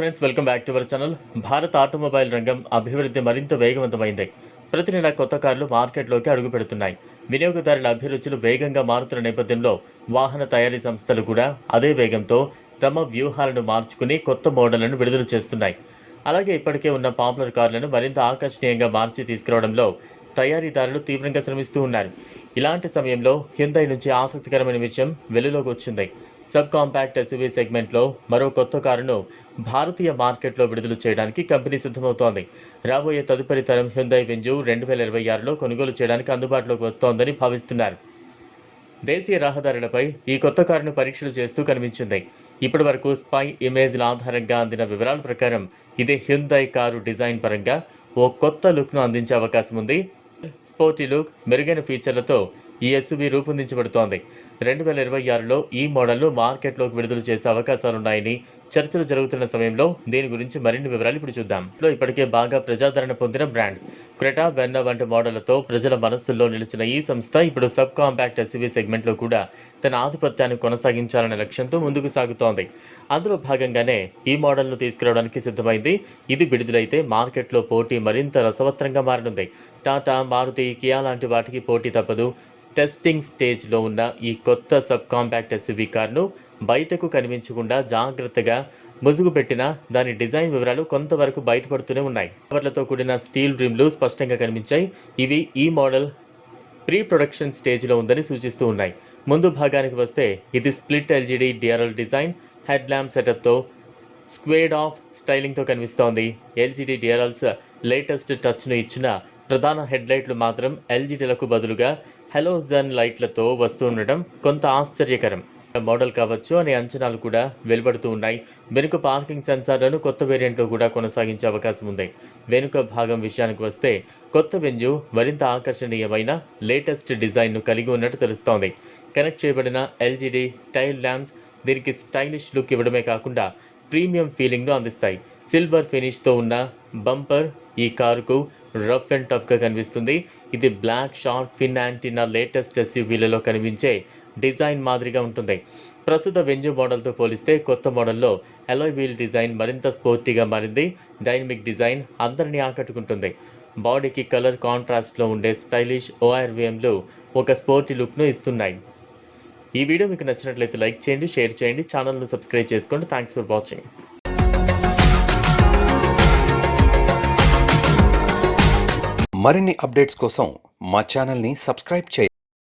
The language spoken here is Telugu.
Friends welcome back to our channel Bharat automobile రంగం అభివృద్ధి మరింత వేగవంతమైంది. ప్రతి నెల కొత్త కార్లు మార్కెట్లోకి అడుగు పెడుతున్నాయి. వినియోగదారుల అభిరుచులు వేగంగా మారుతున్న నేపథ్యంలో వాహన తయారీ సంస్థలు కూడా అదే వేగంతో తమ వ్యూహాలను మార్చుకుని కొత్త మోడళ్ళను విడుదల చేస్తున్నాయి. అలాగే ఇప్పటికే ఉన్న పాపులర్ కార్లను మరింత ఆకర్షణీయంగా మార్చి తీసుకురావడంలో తయారీదారులు తీవ్రంగా శ్రమిస్తూ ఉన్నారు. ఇలాంటి సమయంలో హ్యుందై నుంచి ఆసక్తికరమైన విషయం వెలులోకి వచ్చింది. సబ్ కాంపాక్ట్ ఎస్యూవీ సెగ్మెంట్లో మరో కొత్త కారును భారతీయ మార్కెట్లో విడుదల చేయడానికి కంపెనీ సిద్ధమవుతోంది. రాబోయే తదుపరి తరం హ్యుందై వెంజు రెండు వేల ఇరవై ఆరులో కొనుగోలు చేయడానికి అందుబాటులోకి వస్తోందని భావిస్తున్నారు. దేశీయ రహదారులపై ఈ కొత్త కారును పరీక్షలు చేస్తూ కనిపించింది. ఇప్పటి వరకు స్పై ఇమేజ్ల ఆధారంగా అందిన వివరాల ప్రకారం ఇది హ్యుందై కారు డిజైన్ పరంగా ఓ కొత్త లుక్ను అందించే అవకాశం ఉంది. స్పోర్టీ లుక్ మెరుగైన ఫీచర్లతో ఈ ఎస్యూవీ రూపొందించబడుతోంది. రెండు వేల ఇరవై ఆరులో ఈ మోడల్ను మార్కెట్లోకి విడుదల చేసే అవకాశాలున్నాయని చర్చలు జరుగుతున్న సమయంలో దీని గురించి మరిన్ని వివరాలు ఇప్పుడు చూద్దాం. లో ఇప్పటికే బాగా ప్రజాదరణ పొందిన బ్రాండ్ క్రెటా వెన్న వంటి మోడళ్ళతో ప్రజల మనస్సుల్లో నిలిచిన ఈ సంస్థ ఇప్పుడు సబ్ కాంపాక్ట్ ఎస్యూవీ సెగ్మెంట్లో కూడా తన ఆధిపత్యాన్ని కొనసాగించాలనే లక్ష్యంతో ముందుకు సాగుతోంది. అందులో భాగంగానే ఈ మోడల్ను తీసుకురావడానికి సిద్ధమైంది. ఇది విడుదలైతే మార్కెట్లో పోటీ మరింత రసవత్రంగా మారనుంది. టాటా మారుతి కియా లాంటి వాటికి పోటీ తప్పదు. టెస్టింగ్ స్టేజ్లో ఉన్న ఈ కొత్త సబ్ కాంపాక్ట్ ఎస్యూవీ కార్ను బయటకు కనిపించకుండా జాగ్రత్తగా ముసుగు పెట్టిన దాని డిజైన్ వివరాలు కొంతవరకు బయటపడుతూనే ఉన్నాయి. కవర్లతో కూడిన స్టీల్ రిమ్లు స్పష్టంగా కనిపించాయి. ఇవి ఈ మోడల్ ప్రీ ప్రొడక్షన్ స్టేజ్లో ఉందని సూచిస్తూ ఉన్నాయి. ముందు భాగానికి వస్తే ఇది split LED DRL design. Head lamp సెటప్తో squared off స్టైలింగ్తో కనిపిస్తోంది. ఎల్జీడీ డిఆర్ఎల్స్ లేటెస్ట్ టచ్ను ఇచ్చిన ప్రధాన హెడ్లైట్లు మాత్రం ఎల్జీడీలకు బదులుగా హెలోజన్ లైట్లతో వస్తుండటం కొంత ఆశ్చర్యకరం. మోడల్ కావచ్చు అనే అంచనాలు కూడా వెలువడుతూ ఉన్నాయి. వెనుక పార్కింగ్ సెన్సార్లను కొత్త వేరియంట్లో కూడా కొనసాగించే అవకాశం ఉంది. వెనుక భాగం విషయానికి వస్తే కొత్త వెంజు మరింత ఆకర్షణీయమైన లేటెస్ట్ డిజైన్ను కలిగి ఉన్నట్టు తెలుస్తోంది. కనెక్ట్ చేయబడిన ఎల్జీడీ టైల్ ల్యాంప్స్ దీనికి స్టైలిష్ లుక్ ఇవ్వడమే కాకుండా ప్రీమియం ఫీలింగ్ను అందిస్తాయి. సిల్వర్ ఫినిష్తో ఉన్న బంపర్ ఈ కారుకు రఫ్ అండ్ టఫ్గా కనిపిస్తుంది. ఇది black shark fin antenna latest ఎస్యూవీలలో కనిపించే డిజైన్ మాదిరిగా ఉంటుంది. ప్రస్తుత వెంజు మోడల్తో పోలిస్తే కొత్త మోడల్లో ఎలాయ్ వీల్ డిజైన్ మరింత స్పోర్టీగా మారింది. డైనమిక్ డిజైన్ అందరినీ ఆకట్టుకుంటుంది. బాడీకి కలర్ కాంట్రాస్ట్లో ఉండే స్టైలిష్ ఓఆర్విఎంలు ఒక స్పోర్టీ లుక్ను ఇస్తున్నాయి. ఈ వీడియో మీకు నచ్చినట్లయితే లైక్ చేయండి షేర్ చేయండి ఛానల్ను సబ్స్క్రైబ్ చేసుకోండి. థ్యాంక్స్ ఫర్ వాచింగ్ మరిన్ని అప్డేట్స్ కోసం మా ఛానల్ని సబ్స్క్రైబ్ చేయండి.